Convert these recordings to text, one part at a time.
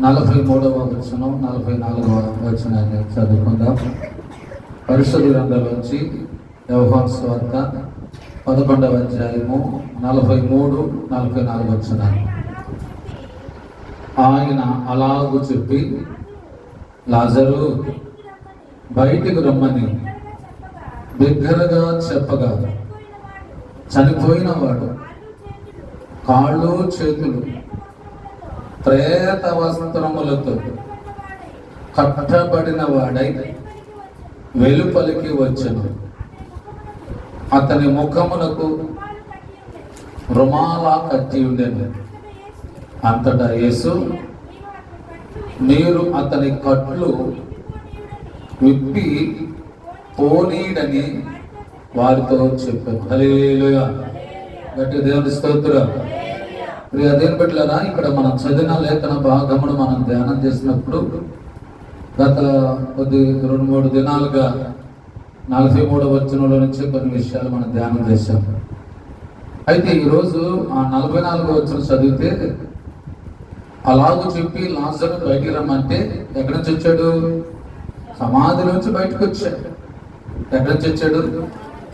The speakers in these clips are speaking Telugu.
నలభై మూడవ వచనం నలభై నాలుగవ వచనాన్ని చదువుకుందాం. పరిశుద్ధ గ్రంథంలోంచి వ్యవహాంస స్వార్థ పదకొండవ అధ్యాయము నలభై మూడు నలభై నాలుగు వచనాలు. ఆయన అలాగు చెప్పి లాజరు బయటికి రమ్మని. బిగ్గరగా చెప్పగా చనిపోయిన వాడు కాళ్ళు చేతులు ప్రేత వస్త్రములతో కట్టబడిన వాడై వెలుపలికి వచ్చను. అతని ముఖమునకు రుమాలా కట్టి ఉండేది అంతటా యేసు మీరు అతని కట్లు విప్పి పోనీడని వారితో చెప్పారు హల్లెలూయా. గట్టి దేవుని స్తోత్రం. ప్రియ ఇక్కడ మనం చదివిన లేఖన భాగమును మనం ధ్యానం చేసినప్పుడు గత కొద్ది రెండు మూడు దినాలుగా నలభై మూడవ వచనంలో నుంచి కొన్ని విషయాలు మనం ధ్యానం చేశాం. అయితే ఈరోజు ఆ నలభై నాలుగో వచ్చిన చదివితే అలాగూ చెప్పి లాజరు బయటికి రమ్మంటే ఎక్కడి నుంచి వచ్చాడు? సమాధిలో నుంచి బయటకు వచ్చాడు. ఎక్కడి నుంచి వచ్చాడు?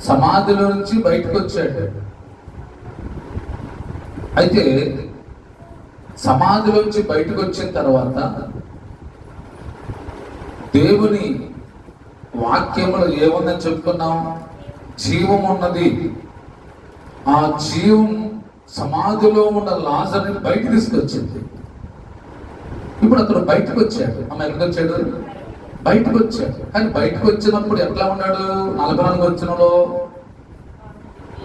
సమాధిలో నుంచి బయటకు వచ్చాడు. అయితే సమాధిలోంచి బయటకు వచ్చిన తర్వాత దేవుని వాక్యములు ఏముందని చెప్పుకున్నాం? జీవం ఉన్నది. ఆ జీవం సమాధిలో ఉన్న లాజర్ని బయటకు తీసుకొచ్చింది. ఇప్పుడు అతను బయటకు వచ్చాడు. ఆమె ఎక్కడికి వచ్చాడు? బయటకు వచ్చాడు. కానీ బయటకు వచ్చినప్పుడు ఎట్లా ఉన్నాడు? నలభై నాలుగు వచ్చినలో?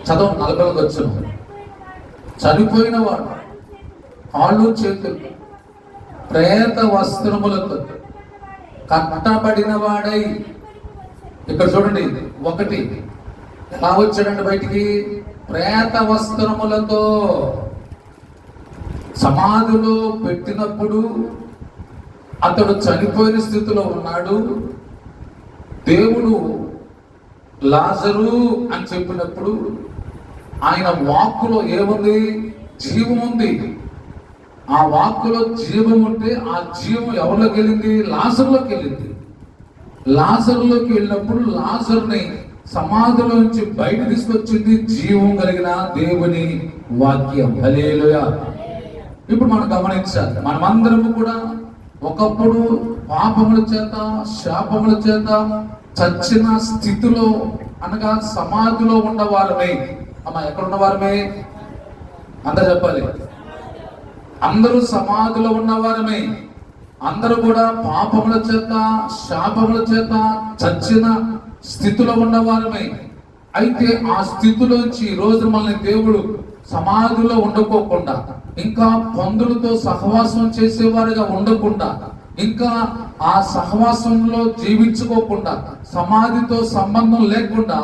చదవం నలభై నాలుగు వచ్చిన చనిపోయిన వాడు కాళ్ళు చేతులు ప్రేత వస్త్రములతో కట్టబడిన వాడై ఇక్కడ చూడండి ఒకటి. ఎలా వచ్చాడండి బయటికి? ప్రేత వస్త్రములతో సమాధిలో పెట్టినప్పుడు అతడు చనిపోయిన స్థితిలో ఉన్నాడు. దేవుడు లాజరు అని చెప్పినప్పుడు ఆయన వాక్కులో ఏముంది? జీవం ఉంది. ఆ వాక్కులో జీవం ఉంటే ఆ జీవం ఎవరిలోకి వెళ్ళింది? లాసర్లోకి వెళ్ళింది. లాజర్లోకి వెళ్ళినప్పుడు లాజర్ని సమాధిలోంచి బయట తీసుకొచ్చింది జీవం కలిగిన దేవుని వాక్యం. హలేలుయా ఇప్పుడు మనం గమనించాలి. మనమందరము కూడా ఒకప్పుడు పాపముల చేత శాపముల చేత చచ్చిన స్థితిలో అనగా సమాధిలో ఉన్న వారమే అమ్మ ఎక్కడున్న వారమే అందరు చెప్పాలి. అందరూ సమాధిలో ఉన్నవారమే. అందరూ కూడా పాపముల చేత శాపముల చేత చచ్చిన స్థితిలో ఉన్నవారమే. అయితే ఆ స్థితిలోంచి ఈ రోజు మనల్ని దేవుడు సమాధిలో ఉండకోకుండా ఇంకా పందులతో సహవాసం చేసేవారుగా ఉండకుండా ఇంకా ఆ సహవాసంలో జీవించుకోకుండా సమాధితో సంబంధం లేకుండా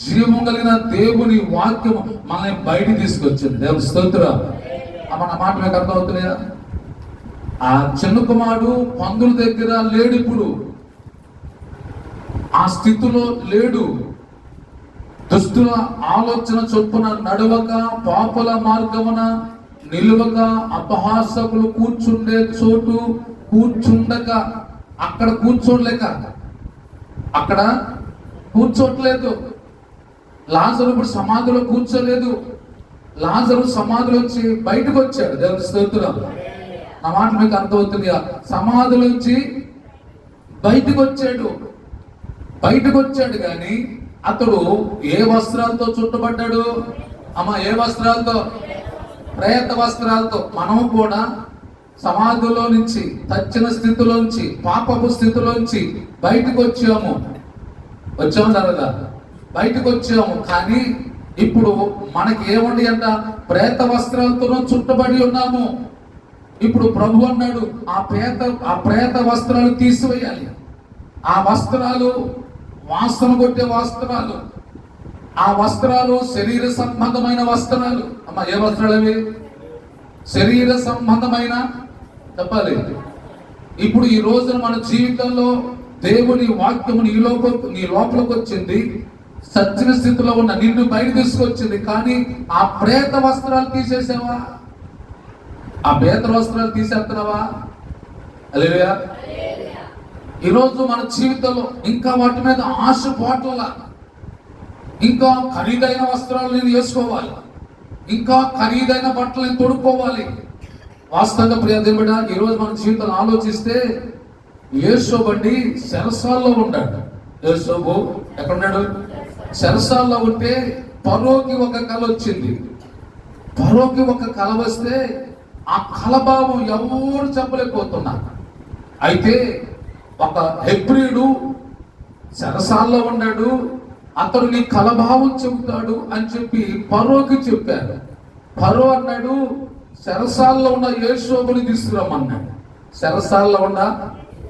జీవం కలిగిన దేవుని వాక్యం మనల్ని బయట తీసుకొచ్చింది. దేవుని స్తోత్ర మన మాట మీకు అర్థమవుతున్నాయా ఆ చిన్న కుమారుడు పందుల దగ్గర లేడు ఇప్పుడు ఆ స్థితిలో లేడు. దుస్తుల ఆలోచన చొప్పున నడవక పాపల మార్గమున నిలువక అపహాసకులు కూర్చుండే చోటు కూర్చుండక అక్కడ కూర్చోలేక. అక్కడ కూర్చోట్లేదు. లాజరు ఇప్పుడు సమాధిలో కూర్చోలేదు. లాజరు సమాధిలోంచి బయటకు వచ్చాడు దేవుని స్తోత్రం. నా మాట మీకు అర్థమవుతుంది సమాధిలోంచి బయటకు వచ్చాడు. బయటకు వచ్చాడు కానీ అతడు ఏ వస్త్రాలతో చుట్టబడ్డాడు? అమ్మ ఏ వస్త్రాలతో? ప్రయత్న వస్త్రాలతో. మనం కూడా సమాధిలో నుంచి తచ్చిన స్థితిలోంచి పాపపు స్థితిలోంచి బయటకు వచ్చాము. వచ్చాము కదా బయటకు వచ్చాము కానీ ఇప్పుడు మనకి ఏముంది అంట? ప్రేత వస్త్రాలతోనూ చుట్టబడి ఉన్నాము. ఇప్పుడు ప్రభు అన్నాడు ఆ ప్రేత ఆ ప్రేత వస్త్రాలు తీసివేయాలి. ఆ వస్త్రాలు వాసన కొట్టే వస్త్రాలు. ఆ వస్త్రాలు శరీర సంబంధమైన వస్త్రాలు. అమ్మ ఏ వస్త్రాలు అవి? శరీర సంబంధమైన చెప్పాలి. ఇప్పుడు ఈ రోజున మన జీవితంలో దేవుని వాక్యము నీ లోపల నీ లోపలికి వచ్చింది చచ్చిన స్థితిలో ఉన్న నిన్ను బయట తీసుకొచ్చింది. కానీ ఆ ప్రేత వస్త్రాలు తీసేసావా? ఆ ప్రేత వస్త్రాలు తీసేస్తున్నావా అలేవా ఈరోజు మన జీవితంలో ఇంకా వాటి మీద ఆశ పోట్ల. ఇంకా ఖరీదైన వస్త్రాలు నేను వేసుకోవాలి. ఇంకా ఖరీదైన బట్టలు నేను తొడుక్కోవాలి. వాస్తవంగా ప్రియ దేవుడ ఈరోజు మన జీవితంలో ఆలోచిస్తే యేసోబండి శరసాల్లో ఉన్నాడు. ఏసోబు ఎక్కడున్నాడు? శరసాల్లో ఉంటే పరోకి ఒక కళ వచ్చింది. పరోకి ఒక కళ వస్తే ఆ కలభావం ఎవరు చెప్పలేకపోతున్నారు. అయితే ఒక హెబ్రిడు శరసాల్లో ఉన్నాడు అతడు నీ కలభావం చెబుతాడు అని చెప్పి పరోకి చెప్పారు. పరో అన్నాడు శరసాల్లో ఉన్న యేసోబుని తీసుకురమ్మన్నాడు. శరసాల్లో ఉన్న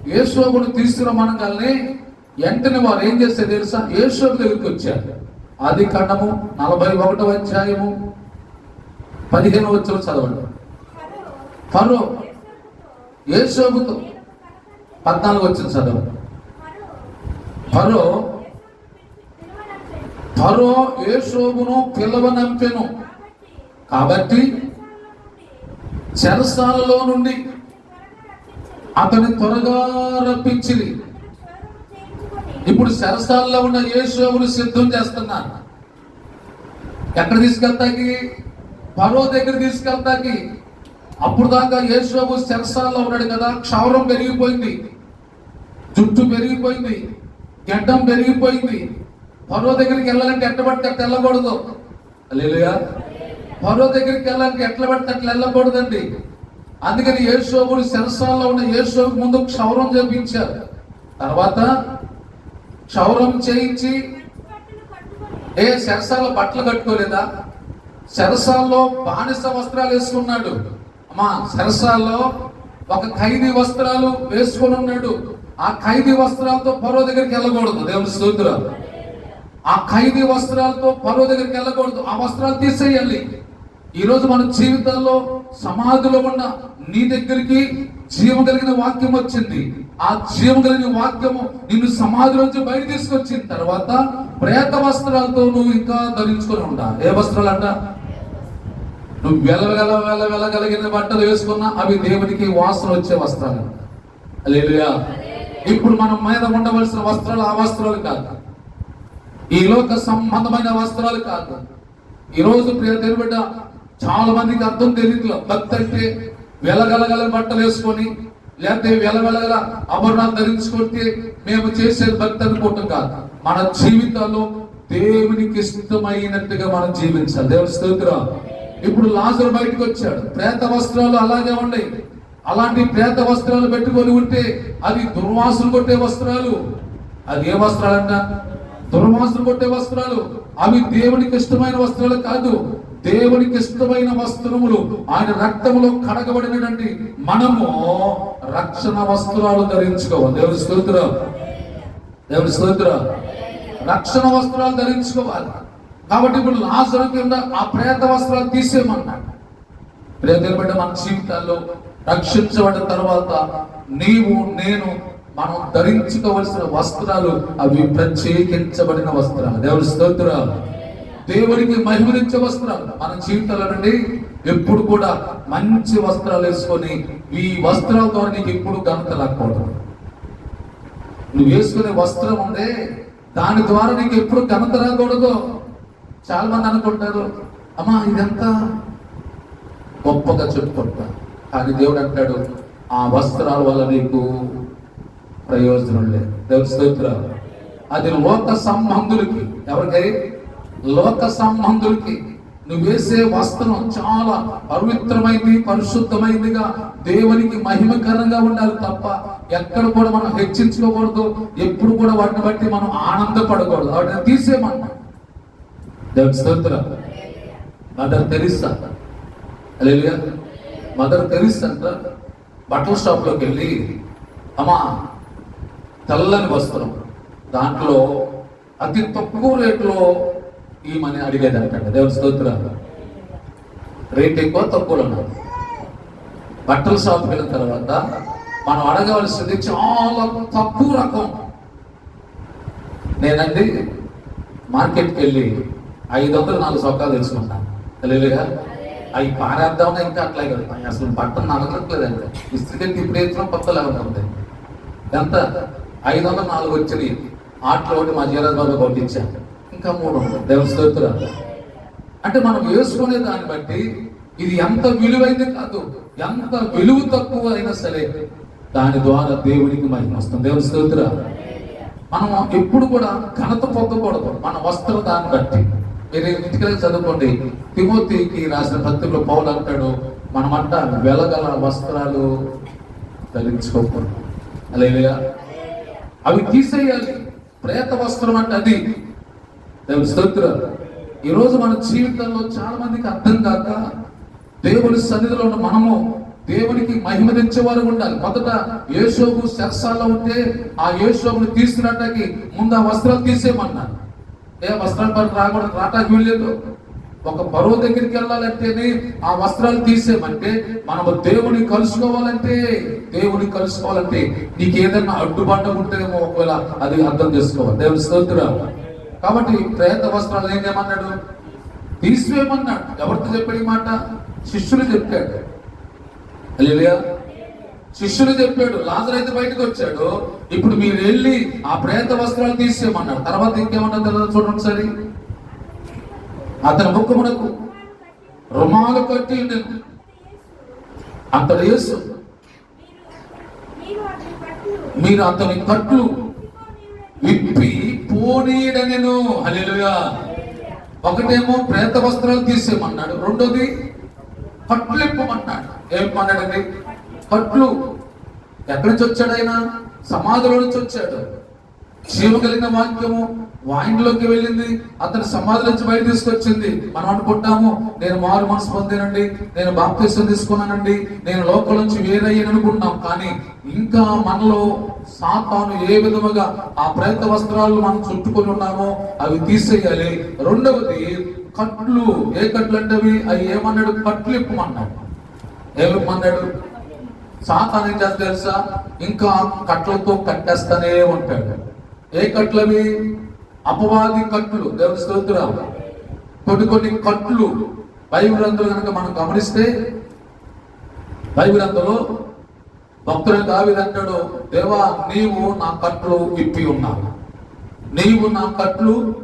యేసోబుని తీసుకురమ్మనగానే వెంటనే వారు ఏం చేస్తే తెలుసా? యేసోబు దగ్గరికి వచ్చారు. ఆది కాండము నలభై ఒకటో అధ్యాయము పదిహేను వచ్చిన చదవండి. ఫరో యేసోబుతో పద్నాలుగు వచ్చిన చదవండి. ఫరో ఫరో యేసోబును పిలవనంపెను కాబట్టి చెరసాలలో నుండి అతని త్వరగా రప్పించింది ఇప్పుడు చెరసాలలో ఉన్న యేసోబును సిద్ధం చేస్తున్నారు. ఎక్కడ తీసుకెళ్తాకి? పరో దగ్గర తీసుకెళ్తాకి. అప్పుడు దాకా యేసోబు చెరసాల్లో ఉన్నాడు కదా. క్షౌరం పెరిగిపోయింది. జుట్టు పెరిగిపోయింది. గడ్డం పెరిగిపోయింది. పరో దగ్గరికి వెళ్ళాలంటే ఎట్ట పడితే అట్లా వెళ్ళకూడదు. లేలుగా పరో దగ్గరికి వెళ్ళాలంటే ఎట్లా పడితే అట్లా వెళ్ళకూడదండి. అందుకని యేసోబుడు శరసాల్లో ఉన్న యేసోబు ముందు క్షౌరం చేపించారు. తర్వాత క్షౌరం చేయించి ఏ శరసాల బట్టలు కట్టుకోలేదా? శరసాల్లో బానిస వస్త్రాలు వేసుకున్నాడు. అమ్మా శరసాల్లో ఒక ఖైదీ వస్త్రాలు వేసుకొని ఉన్నాడు. ఆ ఖైదీ వస్త్రాలతో పరో దగ్గరికి వెళ్ళకూడదు. దేవుని స్తోత్రం ఆ ఖైదీ వస్త్రాలతో పరో దగ్గరికి వెళ్ళకూడదు. ఆ వస్త్రాలు తీసేయాలి ఈరోజు మన జీవితంలో సమాధిలో ఉన్న నీ దగ్గరికి జీవం కలిగిన వాక్యం వచ్చింది. ఆ జీవం కలిగిన వాక్యము నిన్ను సమాధిలోంచి బయట తీసుకొచ్చిన తర్వాత ప్రేత వస్త్రాలతో నువ్వు ఇంకా ధరించుకొని ఉంటా ఏ వస్త్రాలు అంట నువ్వు వెల వెల వెల వెలగలిగిన బట్టలు వేసుకున్నా అవి దేవునికి వాసన వచ్చే వస్త్రాలు. అలేలుయా ఇప్పుడు మనం మీద ఉండవలసిన వస్త్రాలు ఆ వస్త్రాలు కాదు. ఈ లోక సంబంధమైన వస్త్రాలు కాదు. ఈరోజు ప్రియ దేవుడ చాలా మందికి అర్థం తెలియదు భక్తి అంటే వెలగలగల బట్టలు వేసుకొని లేకపోతే వెలవెలగల అమరణాలు ధరించుకుంటే మేము చేసేది భక్తి అనుకోవటం కాదు. మన జీవితాల్లో దేవునికి ఇష్టమైనట్టుగా మనం జీవించాలి. దేవుని స్తోత్ర. ఇప్పుడు లాజర్ బయటకు వచ్చాడు. ప్రేత వస్త్రాలు అలాగే ఉన్నాయి. అలాంటి ప్రేత వస్త్రాలు పెట్టుకొని ఉంటే అది దుర్వాసులు కొట్టే వస్త్రాలు. అది ఏ వస్త్రాలంట? దుర్వాసులు కొట్టే వస్త్రాలు. అవి దేవునికి ఇష్టమైన వస్త్రాలు కాదు. దేవునికి ఇష్టమైన వస్త్రములు ఆయన రక్తములో కడగబడినటువంటి మనము రక్షణ వస్త్రాలు ధరించుకోవాలి. దేవుని స్తోత్రం. దేవుని స్తోత్రం. రక్షణ వస్త్రాలు ధరించుకోవాలి. కాబట్టి ఇప్పుడు నాశనం కింద ఆ ప్రేత వస్త్రాలు తీసేయమన్నాడు. ప్రేతలు బట్టి మన జీవితాల్లో రక్షించబడిన తర్వాత నీవు నేను మనం ధరించుకోవలసిన వస్త్రాలు అవి ప్రత్యేకించబడిన వస్త్రాలు. దేవుని స్తోత్రాలు దేవునికి మహిమనిచ్చే వస్త్రాలు. మన జీవితాల నుండి ఎప్పుడు కూడా మంచి వస్త్రాలు వేసుకొని ఈ వస్త్రాలతో నీకు ఎప్పుడు ఘనత లేకపోవడం నువ్వు వేసుకునే వస్త్రం ఉండే దాని ద్వారా నీకు ఎప్పుడు ఘనత రాకూడదు. చాలా మంది అనుకుంటారు అమ్మా ఇదంతా గొప్పగా చెప్పుకుంటా. కానీ దేవుడు అంటాడు ఆ వస్త్రాల వల్ల నీకు ప్రయోజనం లేదు. దేవుడు స్తోత్రం అది లోక సంబంధులకి ఎవరికై? లోక సంబంధులకి నువ్వు వేసే వస్త్రం చాలా పవిత్రమైంది పరిశుద్ధమైందిగా దేవునికి మహిమకరంగా ఉండాలి తప్ప ఎక్కడ కూడా మనం హెచ్చించుకోకూడదు ఎప్పుడు కూడా వాటిని బట్టి మనం ఆనందపడకూడదు. వాటిని తీసేయమన్నా దేవుడి స్తోత్రం. మదర్ తెరిస్తా అలేలుగా మదర్ తెరిస్తా అంట? బట్టల షాప్లోకి వెళ్ళి అమ్మా తెల్లని వస్త్రం. దాంట్లో అతి తక్కువ రేట్లో ఈమని అడిగేది అంటండి దేవుని స్తోత్ర. రేట్ ఎక్కువ తక్కువలో ఉన్నది బట్టల షాప్కి వెళ్ళిన తర్వాత మనం అడగవలసింది చాలా తక్కువ రకం. నేనండి మార్కెట్కి వెళ్ళి ఐదు వందలు నాలుగు సొక్కాలు తెచ్చుకుంటాను తెలియదుగా అవి పారేద్దామని ఇంకా అట్లా కదా అసలు బట్టలు నలగట్లేదు అంటే ఇస్త్రీకి ఇప్పుడు వేసిన కొత్తలా ఉంటుంది ఎంత? ఐదు వందలు నాలుగు వచ్చినాయి. ఆటలో ఒకటి మా జీరాజ్ బాబు కొట్టించాను ఇంకా మూడు దేవ స్తోత్ర అంటే మనం వేసుకునే దాన్ని బట్టి ఇది ఎంత విలువైంది కాదు. ఎంత విలువ తక్కువ అయినా సరే దాని ద్వారా దేవునికి మహిమ వస్తుంది. దేవుని స్తోత్ర మనం ఎప్పుడు కూడా ఘనత పొందకూడదు మన వస్త్రం దాన్ని బట్టి. మీరు ఇంటికి చదువుకోండి. తిమోతికి రాసిన పత్రికలో పౌలు అంటాడు మనమంట వెలగల వస్త్రాలు ధరించుకోకూడదు. అలా అవి తీసేయాలి. ప్రేత వస్త్రం అంటే అది. దేవుని స్తోత్ర. ఈరోజు మన జీవితంలో చాలా మందికి అర్థం కాక దేవుని సన్నిధిలో ఉన్న మనము దేవునికి మహిమ తెచ్చేవారు ఉండాలి. మొదట యేసోబు శరసాల్లో ఉంటే ఆ యేసోబుని తీసుకురాటానికి ముందు ఆ వస్త్రాలు తీసేయమన్నారు. ఏ వస్త్రాలు పని రాకూడదు రావటానికి వీల్లేదు ఒక బరువు దగ్గరికి వెళ్ళాలంటేనే ఆ వస్త్రాలు తీసేయమంటే మనము దేవుని కలుసుకోవాలంటే దేవుని కలుసుకోవాలంటే నీకు ఏదైనా అడ్డుబండ ఉంటేనేమో ఒకవేళ అది అర్థం చేసుకోవాలి. దేవుని స్తోత్రాలు కాబట్టి ప్రయత్న వస్త్రాలు ఏం చేయమన్నాడు తీసివేయమన్నాడు. ఎవరితో చెప్పాడు ఈ మాట? శిష్యులు చెప్పాడు. హల్లెలూయా. శిష్యులు చెప్పాడు లాజర్ అయితే బయటకు వచ్చాడు. ఇప్పుడు మీరు వెళ్ళి ఆ ప్రేత వస్త్రాలు తీసేయమన్నాడు తర్వాత ఇంకేమన్నా తెలియదు చూడండి ఒకసారి. అతని ముఖమునకు రుమాలు కట్టి ఉండెను. అతడు మీరు మీరు అతని కట్లు విప్పి పోనీడనెను హల్లెలూయా. ఒకటేమో ప్రేత వస్త్రాలు తీసేయమన్నాడు. రెండోది కట్లు ఇప్పమన్నాడు ఏమన్నాడండి కట్లు ఎక్కడి నుంచి వచ్చాడు ఆయన? సమాధిలో నుంచి వచ్చాడు. జీవ కలిగిన వాక్యము. వాయిన్లోకి వెళ్ళింది. అతని సమాధి నుంచి బయట తీసుకొచ్చింది. మనం అనుకుంటాము నేను మారు మనసు పొందానండి నేను బాప్తీసం తీసుకున్నానండి నేను లోకం నుంచి వేరయ్యాను అనుకుంటున్నాం కానీ ఇంకా మనలో సాతాను ఏ విధముగా ఆ ప్రేత వస్త్రాలు మనం చుట్టుకొని ఉన్నామో అవి తీసేయాలి. రెండవది కట్లు. ఏ కట్లు అంటే అవి? అవి ఏమన్నాడు? కట్లు ఇప్పమన్నాడు ఏమిప్పమన్నాడు? సాతాను ఏం చేస్తా తెలుసా? ఇంకా కట్లతో కట్టేస్తానే ఉంటాడు. ఏ కట్లవి? అపవాది కట్లు దేవుని స్తోత్రం కొన్ని కొన్ని కట్లు బైబిల్ కనుక మనం గమనిస్తే బైబిల్ అందులో భక్తుడు దావిది అంటాడు దేవా నీవు నా కట్లు ఇప్పి ఉన్నావు. నీవు నా కట్లు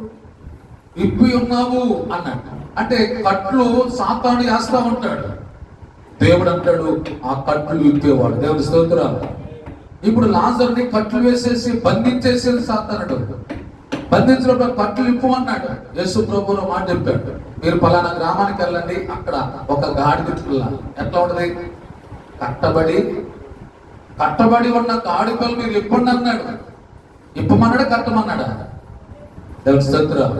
ఇప్పి ఉన్నావు అన్నాడు. అంటే కట్లు సాతాను వేస్తా ఉంటాడు దేవుడు అంటాడు ఆ కట్లు ఇప్పేవాడు. దేవుడి స్తోత్రాలు. ఇప్పుడు లాజర్ని కట్లు వేసేసి బంధించేసేది సాతానుడు. బంధించినప్పుడు కట్లు ఇప్పమన్నాడు యేసు ప్రభువు మాట చెప్పాడు. మీరు పలానా గ్రామానికి వెళ్ళండి అక్కడ ఒక గాడి పిల్ల ఎట్లా ఉంటది? కట్టబడి కట్టబడి ఉన్న గాడి పిల్ల మీరు ఇప్పండి అన్నాడు. ఇప్పమన్నాడు కట్టమన్నాడు? దేవుడి స్తోత్రం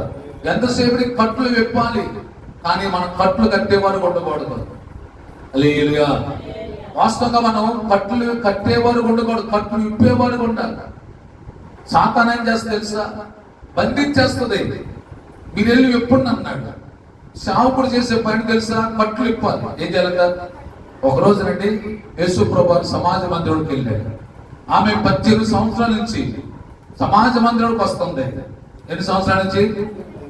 ఎంతసేపటికి కట్లు విప్పాలి? కానీ మనం కట్లు కట్టేవారు ఉండకూడదు. లేలుగా వాస్తవంగా మనం కట్లు కట్టేవారు ఉండకూడదు కట్లు విప్పేవారు ఉండాలి. సాతానం చేస్తే తెలుసా? బంధించేస్తుంది. మీరు వెళ్ళి ఎప్పుడు అన్నాడు. సావుకుడు చేసే పని తెలుసా? మట్లు ఇప్పాలి ఏం చేయాలంట? ఒక రోజు రండి యేసు ప్రభు సమాజ మందిరానికి వెళ్ళాడు. ఆమె పద్దెనిమిది సంవత్సరాల నుంచి సమాజ మందిరానికి వస్తుంది. ఎన్ని సంవత్సరాల నుంచి?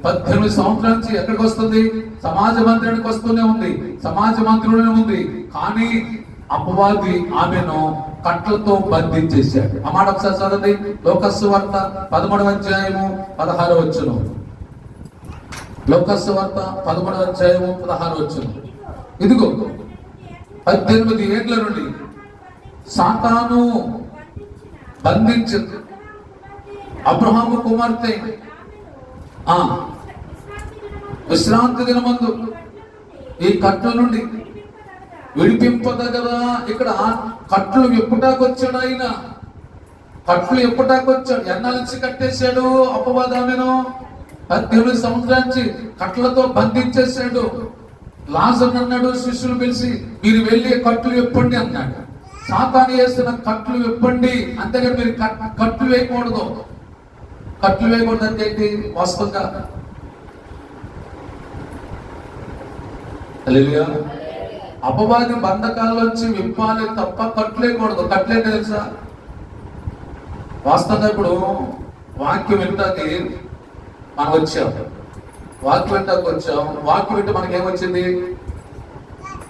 పద్దెనిమిది సంవత్సరాల నుంచి ఎక్కడికి వస్తుంది? సమాజ మందిరానికి వస్తూనే ఉంది. సమాజ మందిరంలోనే ఉంది. కానీ అపవాది ఆమెను కట్లతో బంధించేశాడు. ఆ మాట ఒకసారి చదవండి. లోకస్సు వార్త పదమూడవ అధ్యాయము పదహారు వచ్చును లోకస్సు వార్త పదమూడవ అధ్యాయము పదహారు వచ్చును ఇదిగో పద్దెనిమిది ఏళ్ళ నుండి సాతాను బంధించింది. అబ్రహాము కుమార్తె. ఆ విశ్రాంతి దినమందు ఈ కట్ల నుండి విడిపింపదగదా? ఇక్కడ కట్లు ఎప్పుటాకొచ్చాడు ఆయన కట్లు ఎప్పుటాకొచ్చాడు? వచ్చాడు కట్టేశాడు అపవాదామెను? పద్దెనిమిది సంవత్సరాల కట్లతో బంధించేశాడు. లాజన్ అన్నాడు శిష్యులు పిలిచి మీరు వెళ్ళి కట్లు ఎప్పండి అన్నాడు. సాతాను వేస్తున్న కట్లు ఎప్పండి? అంతేగాని మీరు కట్- కట్లు వేయకూడదు. కట్లు వేయకూడదు అంటే ఏంటి? వాస్తవంగా. అపవాది బంధకాల్లోంచి విప్పాలి తప్ప కట్టలేకూడదు. కట్టలేదు తెలుసా? వాస్తవంగా ఇప్పుడు వాక్యం వింటాకి మనం వచ్చాం. వాక్యం వింటానికి వచ్చాం. వాక్యం వింటే మనకేమొచ్చింది?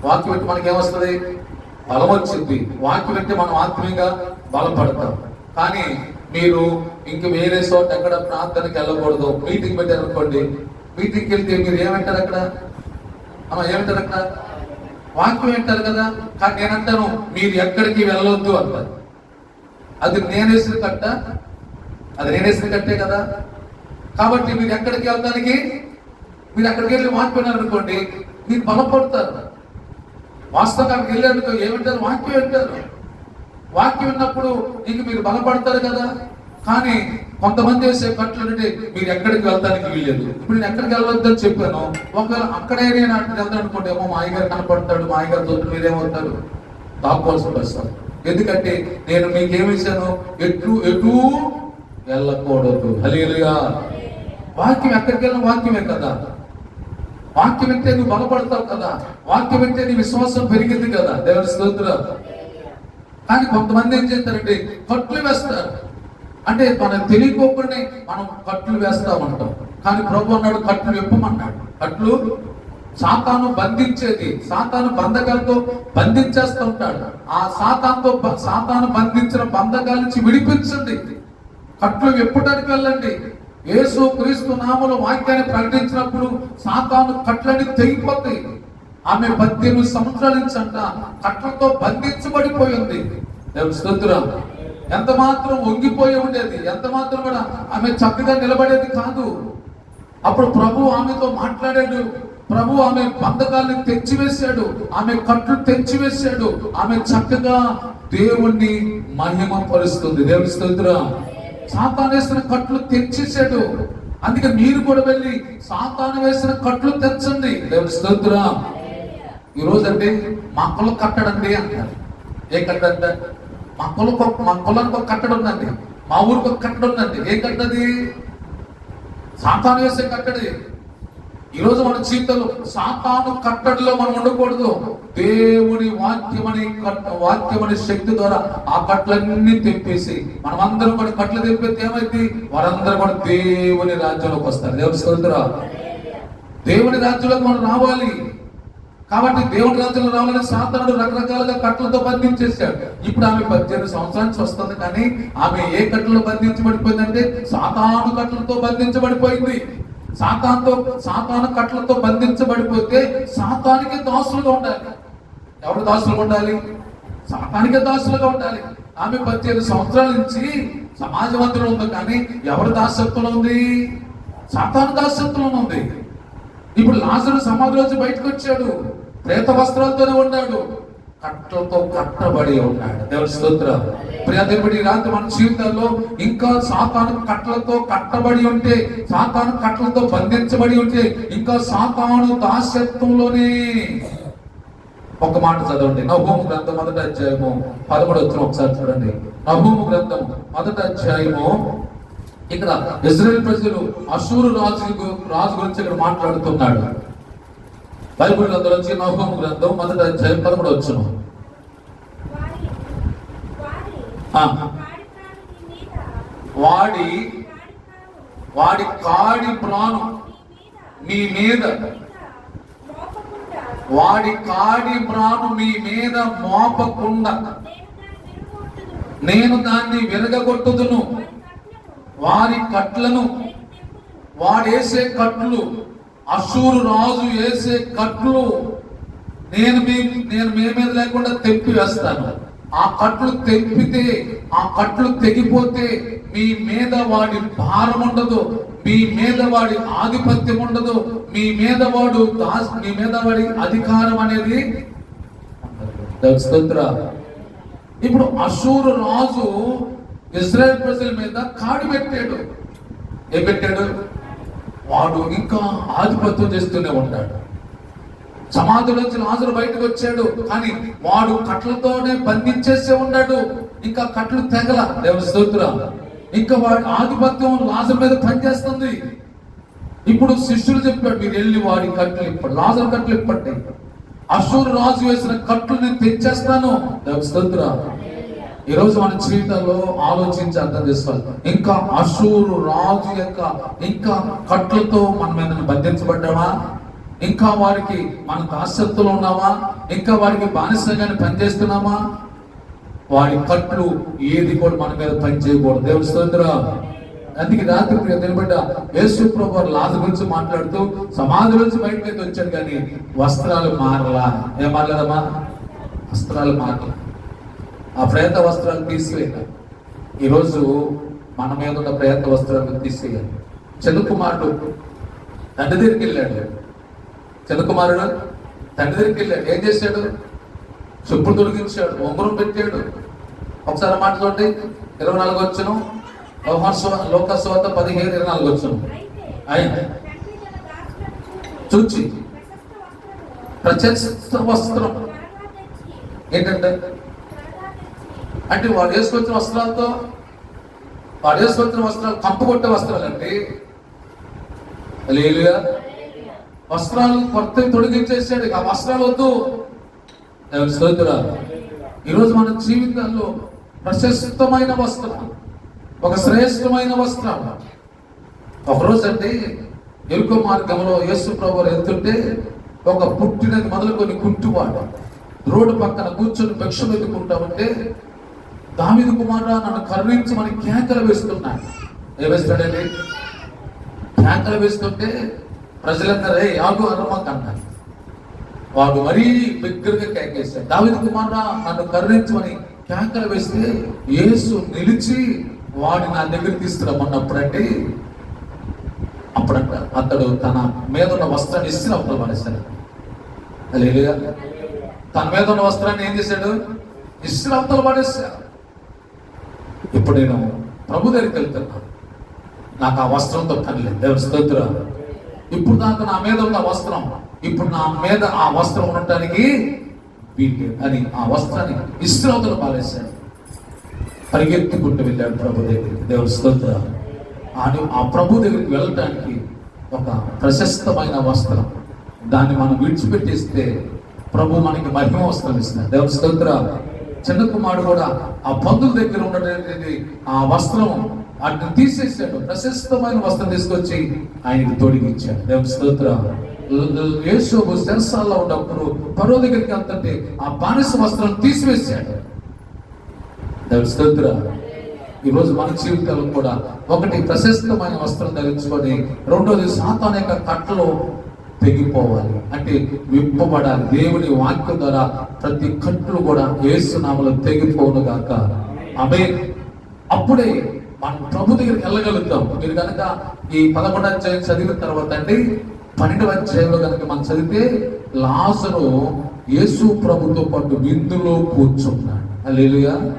వాక్యం వింటే మనకి ఏమొస్తుంది బలం వచ్చింది వాక్యం వింటే మనం ఆత్మీయంగా బలపడతాం. కానీ మీరు ఇంక వేరే చోట ఎక్కడ ప్రార్థనకి వెళ్ళకూడదు. మీటింగ్ పెట్టారు అనుకోండి మీటింగ్కి వెళ్తే మీరు ఏమంటారు అక్కడ? ఏమంటారు అక్కడ? వాక్యం వింటారు కదా కానీ నేను అంటాను మీరు ఎక్కడికి వెళ్ళొద్దు అంటారు. అది నేనేసిన కట్ట అది నేనేసిన కట్టే కదా. కాబట్టి మీరు ఎక్కడికి వెళ్ళడానికి మీరు అక్కడికి వెళ్ళి వాక్యం అనుకోండి మీరు బలపడతారు. వాస్తవానికి వెళ్ళారు ఏమంటారు? వాక్యం వింటారు వాక్యం విన్నప్పుడు నీకు మీరు బలపడతారు కదా. కానీ కొంతమంది వేసే కట్లు అంటే మీరు ఎక్కడికి వెళ్తానికి వీలేదు ఇప్పుడు నేను ఎక్కడికి వెళ్ళొద్దని చెప్పాను. ఒకవేళ అక్కడే నేను అక్కడికి వెళ్తాను అనుకోండి ఏమో మా అయ్యగారు కనపడతాడు మా అయ్యగారు తోటి మీరేమవుతారు దాక్కోవాల్సి వస్తారు ఎందుకంటే నేను మీకేమిచ్చాను ఎటు ఎటు వెళ్ళకూడదు. హలీలుగా వాక్యం ఎక్కడికి వెళ్ళిన వాక్యమే కదా. వాక్యం వింటే నువ్వు బలపడతావు కదా. వాక్యం వింటే నీ విశ్వాసం పెరిగింది కదా. దేవుని స్తోత్ర. కానీ కొంతమంది ఏం చేస్తారంటే కట్లు వేస్తారు. అంటే మనం తెలియకోకుండా మనం కట్లు వేస్తా ఉంటాం కానీ ప్రభు అన్నాడు కట్లు విప్పమన్నాడు. కట్లు? సాతాను బంధించేది. సాతాను బంధకాలతో బంధించేస్తూ ఉంటాడు. ఆ సాతాన్తో సాతాను బంధించిన బంధకాల నుంచి విడిపించండి. కట్లు విప్పడానికి వెళ్ళండి. యేసు క్రీస్తు నామములో వాక్యాన్ని ప్రకటించినప్పుడు సాతాను కట్లని తెగిపోతాయి. ఆమె పద్దెనిమిది సంవత్సరాల నుంచి అంట కట్లతో బంధించబడిపోయింది. స్తోత్రం. ఎంత మాత్రం వంగిపోయి ఉండేది ఎంత మాత్రం కూడా ఆమె చక్కగా నిలబడేది కాదు. అప్పుడు ప్రభు ఆమెతో మాట్లాడాడు. ప్రభు ఆమె బంధకాలను తెచ్చివేశాడు ఆమె కట్లు తెచ్చివేశాడు ఆమె చక్కగా దేవుణ్ణి మహిమ పరుస్తుంది దేవుని స్తోత్ర. సాతాను వేసిన కట్లు తెచ్చేసాడు అందుకే మీరు కూడా వెళ్ళి సాతాను వేసిన కట్లు తెచ్చండి. దేవుని స్తోత్ర. ఈ రోజు అంటే మా కుల కట్టడండి అంటారు. ఏ కట్టంట మా కులకు మా కులానికి ఒక కట్టడం ఉందండి. మా ఊరికి ఒక కట్టడం ఉందండి. ఏం కట్టది? సాతాను వేసే కట్టడి. ఈరోజు మన జీవితంలో సాతాను కట్టడిలో మనం ఉండకూడదు. దేవుని వాక్యమని కట్ట వాక్యమని శక్తి ద్వారా ఆ కట్లన్నీ తెప్పేసి మనం అందరం కూడా కట్లు తెప్పితే ఏమైంది? వారందరూ కూడా దేవుని రాజ్యంలోకి వస్తారు. దేవుని సోదరా దేవుని రాజ్యంలోకి మనం రావాలి. కాబట్టి దేవుడి రాజ్యంలో రావాలని సాతానుడు రకరకాలుగా కట్టలతో బంధించేశాడు. ఇప్పుడు ఆమె పద్దెనిమిది సంవత్సరానికి వస్తుంది కానీ ఆమె ఏ కట్టలో బంధించబడిపోయిందంటే సాతాను కట్టలతో బంధించబడిపోయింది. సాతాన్తో సాతాను కట్టలతో బంధించబడిపోతే సాతానికి దాసులుగా ఉండాలి. ఎవరు దాసులుగా ఉండాలి? సాతానికే దాసులుగా ఉండాలి. ఆమె పద్దెనిమిది సంవత్సరాల నుంచి సమాజ మందిరం ఉంది కానీ ఎవరి దాసత్వంలో ఉంది? సాతాను దాసత్వంలో ఉంది. ఇప్పుడు లాజరు సమాధి నుంచి బయటకు వచ్చాడు. ప్రేత వస్త్రాలతో ఉన్నాడు. కట్టలతో కట్టబడి ఉన్నాడు. దేవుని స్తోత్రం ప్రియదేవుడి రాత్రి మన జీవితంలో ఇంకా సాతాను కట్టలతో కట్టబడి ఉంటే సాతాను కట్టలతో బంధించబడి ఉంటే ఇంకా సాతాను దాస్యత్వంలోనే ఒక మాట చదవండి. నభూము గ్రంథం మొదటి అధ్యాయము పదమూడు వచ్చిన ఒకసారి చూడండి. నభూము గ్రంథం మొదటి అధ్యాయము ఇక్కడ ఇజ్రాయెల్ ప్రజలు అసూరు రాజు రాజు గురించి ఇక్కడ మాట్లాడుతున్నాడు. బైబిల్ గ్రంథం వచ్చి నహూము గ్రంథం మొదటి అధ్యాయం పదమూడు వచ్చిన. వాడి వాడి కాడి ప్రాణం మీ మీద వాడి కాడి ప్రాణం మీ మీద మోపకుండా నేను దాన్ని. విరగగొట్టుదును వారి కట్లను. వాడేసే కట్లు అశూరు రాజు వేసే కట్లు నేను మీ నేను మీ మీద లేకుండా తెప్పి వేస్తాను. ఆ కట్లు తెప్పితే ఆ కట్లు తెగిపోతే మీ మీద వాడి భారం ఉండదు మీ మీద వాడి ఆధిపత్యం ఉండదు మీ మీద వాడు దాస్ మీ మీద వాడి అధికారం అనేది ఉండదు. ఇప్పుడు అశూరు రాజు ఇస్రాయల్ ప్రజల మీద కాడి పెట్టాడు. ఏం పెట్టాడు? వాడు ఇంకా ఆధిపత్యం చేస్తూనే ఉంటాడు. సమాధుల నుంచి లాజరు బయటకు వచ్చాడు కానీ వాడు కట్లతోనే బంధించేసే ఉన్నాడు. ఇంకా కట్లు తెగల దేవుని స్తోత్ర. ఇంకా వాడి ఆధిపత్యం లాజర్ మీద పనిచేస్తుంది. ఇప్పుడు శిష్యులు చెప్పాడు మీరు వెళ్ళి వాడి కట్లు ఇప్పటి లాజర్ కట్లు ఇప్పటి అశూరు రాజు వేసిన కట్లు నేను తెచ్చేస్తాను. దేవుని స్తోత్ర. ఈరోజు మన జీవితంలో ఆలోచించి అర్థం చేసుకోవాలి. ఇంకా అశూరు రాజు యొక్క ఇంకా కట్లతో మన మీద బంధించబడ్డామా? ఇంకా వారికి మన దాసత్తులు ఉన్నామా? ఇంకా వారికి బానిసగానే పనిచేస్తున్నామా? వాడి కట్లు ఏది కూడా మన మీద పని చేయకూడదు. దేవుని స్తోత్రం. అందుకే రాత్రి నిలబడ్డ యేసు ప్రభు వారు గురించి మాట్లాడుతూ సమాధి నుంచి బయటకు వచ్చాడు కానీ వస్త్రాలు మారలా. ఏం మారలేదమ్మా? వస్త్రాలు మారలా. ఆ ప్రేత వస్త్రాలు తీసివేయాలి. ఈరోజు మన మీద ఉన్న ప్రేత వస్త్రాలను తీసివేయాలి. చంద్రకుమారుడు తండ్రి దగ్గరికి వెళ్ళాడు. చంద్రకుమారుడు తండ్రి దగ్గరికి వెళ్ళాడు. ఏం చేశాడు? చెప్పులు తొలగించాడు. ఉంగరం పెట్టాడు. ఒకసారి ఆ మాట చూడండి. ఇరవై నాలుగు వచ్చును లోకస్వాత పదిహేను ఇరవై నాలుగు వచ్చును. అయింది. ఆయన చూచి. ప్రత్యక్ష వస్త్రం. ఏంటంటే? అంటే వాడు వేసుకొచ్చిన వస్త్రాలతో వాడు వేసుకొచ్చిన వస్త్రాలు కంపగొట్టే వస్త్రాలు అండి లేలుగా వస్త్రాలు కొత్త తొడిగించేసాడు ఆ వస్త్రాలు వద్దు. దేవుని ఈరోజు మన జీవితాల్లో ప్రశస్తమైన వస్త్రం ఒక శ్రేష్టమైన వస్త్రం. ఒకరోజు అండి ఎరుక మార్గంలో యేసు ప్రభు వెళ్తుంటే ఒక పుట్టినది మొదలుకొని కుంటువాడు రోడ్డు పక్కన కూర్చొని భిక్షం ఎత్తుకుంటా దావిదు కుమారుడు నన్ను కరుణించి కేకలు వేస్తున్నాడు. ఏ వేస్తాడండి కేకలు వేస్తుంటే ప్రజలందరూ "ఏయ్, ఆగు అరమక్ అన్నారు వాడు మరీ బిగ్గరగా కేకేశాడు దావిదు కుమారుడు నన్ను కరుణించమని కేకలు వేస్తే యేసు నిలిచి వాడిని నా దగ్గర తీసుకురమ్మన్నప్పుడంటే అప్పుడంట అతడు తన మీద ఉన్న వస్త్రాన్ని ఇచ్చిన అవతల పడేశాడు తన మీద ఉన్న వస్త్రాన్ని ఏం చేశాడు? ఇచ్చిన అవతల పడేశాడు ఇప్పుడు నేను ప్రభు దగ్గరికి వెళ్తున్నాను. నాకు ఆ వస్త్రంతో పనిలేదు దేవుని ఇప్పుడు దాకా నా మీద ఉన్న వస్త్రం ఇప్పుడు నా మీద ఆ వస్త్రం ఉండటానికి వీలు అని ఆ వస్త్రాన్ని ఇస్త్రవతలు పాలేశాడు పరిగెత్తుకుంటూ వెళ్ళాడు ప్రభు దగ్గరికి. దేవుని స్తోత్ర అని ఆ ప్రభు దగ్గరికి వెళ్ళటానికి ఒక ప్రశస్తమైన వస్త్రం. దాన్ని మనం విడిచిపెట్టేస్తే ప్రభు మనకి మహిమ వస్త్రం ఇస్తున్నాడు దేవుని స్తోత్రం చిన్న కుమారుడు కూడా ఆ పందుల దగ్గర ఉన్నటువంటి ఆ వస్త్రం వాటిని తీసేసాడు. ప్రశస్తమైన వస్త్రం తీసుకొచ్చి ఆయనకు తొడిగించాడు దేవ స్తోత్ర యేసోబు శరసాల్లో ఉన్నప్పుడు పరో దగ్గరికి వెళ్తుంటే ఆ బానిస వస్త్రం తీసివేశాడు. దేవ స్తోత్ర ఈరోజు మన జీవితంలో కూడా ఒకటి ప్రశస్తమైన వస్త్రం ధరించుకొని రెండోది సాతాన్ యొక్క కట్టలో తెగిపోవాలి. అంటే విప్పబడాలి. దేవుని వాక్యం ద్వారా ప్రతి కట్లు కూడా ఏసునామలో తెగిపోను గాక. అమే అప్పుడే మనం ప్రభు దగ్గరికి వెళ్ళగలుగుతాం. మీరు కనుక ఈ పదకొండు అధ్యాయం చదివిన తర్వాత అండి పన్నెండు అధ్యాయంలో కనుక మనం చదివితే లాసను యేసు ప్రభుతో పాటు విందులో కూర్చున్నాడు. అల్లేలుగా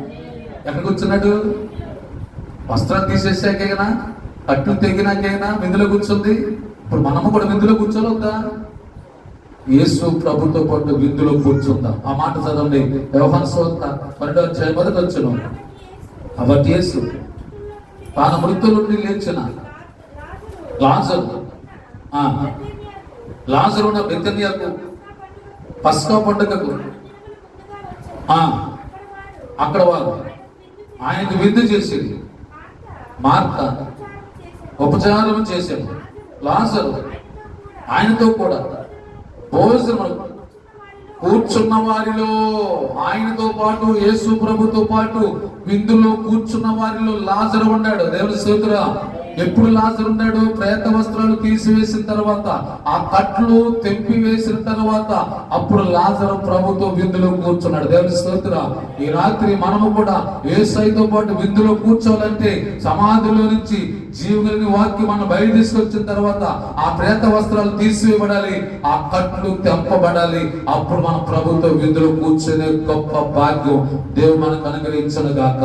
ఎక్కడ కూర్చున్నాడు? వస్త్రం తీసేసాకేనా? కట్లు తెగినాకేనా? విందులో కూర్చుంది? ఇప్పుడు మనము కూడా విందులో కూర్చోవద్దా యేసు ప్రభుతో పాటు విందులో కూర్చుందా? ఆ మాట చదవండి. వ్యవహార సోత పన్నెండు అధ్యాయం మొదటి వచ్చును కాబట్టి యేసు తాను మృతుల నుండి లేచిన లాజరు ఆ, లాజరు ఉన్న బెతనియాకు పస్కా పండుగకు అక్కడ వారు ఆయనకు విందు చేసేది. మార్త ఉపచారం చేసేది. లాజరు ఆయనతో కూడా భోజనం కూర్చున్న వారిలో ఆయనతో పాటు యేసు ప్రభుతో పాటు విందులో కూర్చున్న వారిలో లాజరు ఉన్నాడు. దేవుని స్తోత్ర. ఎప్పుడు లాజరు ఉన్నాడు? ప్రేత వస్త్రాలు తీసివేసిన తర్వాత ఆ కట్లు తెంపి వేసిన తర్వాత అప్పుడు లాజరు ప్రభుతో విందులో కూర్చున్నాడు. దేవుని స్తోత్ర ఈ రాత్రి మనము కూడా ఏసైతో పాటు విందులో కూర్చోవాలంటే సమాధిలో నుంచి జీవులని వాక్యం మనం బయట తీసుకొచ్చిన తర్వాత ఆ ప్రేత వస్త్రాలు తీసివేయబడాలి ఆ కట్లు తెంపబడాలి. అప్పుడు మన ప్రభుత్వ విందులో కూర్చునే గొప్ప భాగ్యం దేవుడు మనకు అనుగ్రహించను గాక.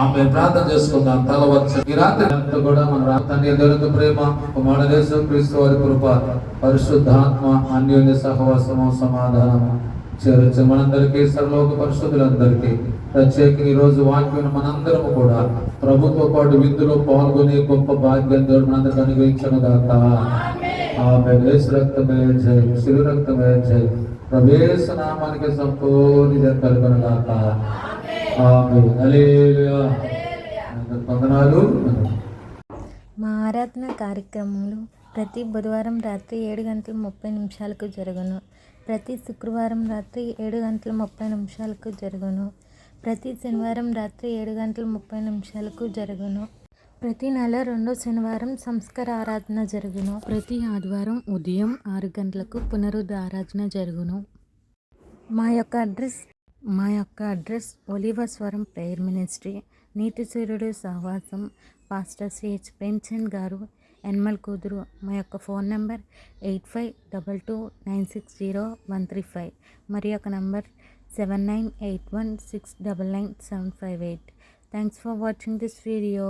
ఆమె ప్రార్థన చేసుకుందాం. తల వచ్చి ఈ రాత్రి అంతా కూడా మన తండ్రి దేవునికి ప్రేమ మన దేశం క్రీస్తు వారి కృప పరిశుద్ధాత్మ అన్యోన్య సహవాసము సమాధానము చేరొచ్చు మనందరికీ సర్లోక పరిశుద్ధులందరికీ. ప్రత్యేక ఈ రోజు వాక్యం మనందరము కూడా ప్రభుత్వ పాటు విందులో పాల్గొనే గొప్ప భాగ్యం దేవుడు మనందరికి అనుగ్రహించను గాక. ఆమె వేసు రక్తమే జై. శిరు రక్తమే జై. ప్రవేశ నామానికి సంపూర్ణ కలుగును గాక. మా ఆరాధన కార్యక్రమాలు ప్రతి బుధవారం రాత్రి ఏడు గంటల ముప్పై నిమిషాలకు జరుగును. ప్రతి శుక్రవారం రాత్రి ఏడు గంటల ముప్పై నిమిషాలకు జరుగును. ప్రతి శనివారం రాత్రి ఏడు గంటల ముప్పై నిమిషాలకు జరుగును. ప్రతి నెల రెండో శనివారం సంస్కార ఆరాధన జరుగును. ప్రతి ఆదివారం ఉదయం ఆరు గంటలకు పునరుద్ధ ఆరాధన జరుగును. మా యొక్క అడ్రస్ మా యొక్క అడ్రస్ ఒలివస్వరం ప్రేయర్ మినిస్ట్రీ నీతి సూర్యుడు సహవాసం పాస్టర్ సిహెచ్ ప్రేమ్చంద్ గారు ఎన్మల్ కూతురు. మా యొక్క phone number eight five double two nine six zero one three five. మరి యొక్క number seven nine eight one six double nine seven five eight. Thanks for watching this video.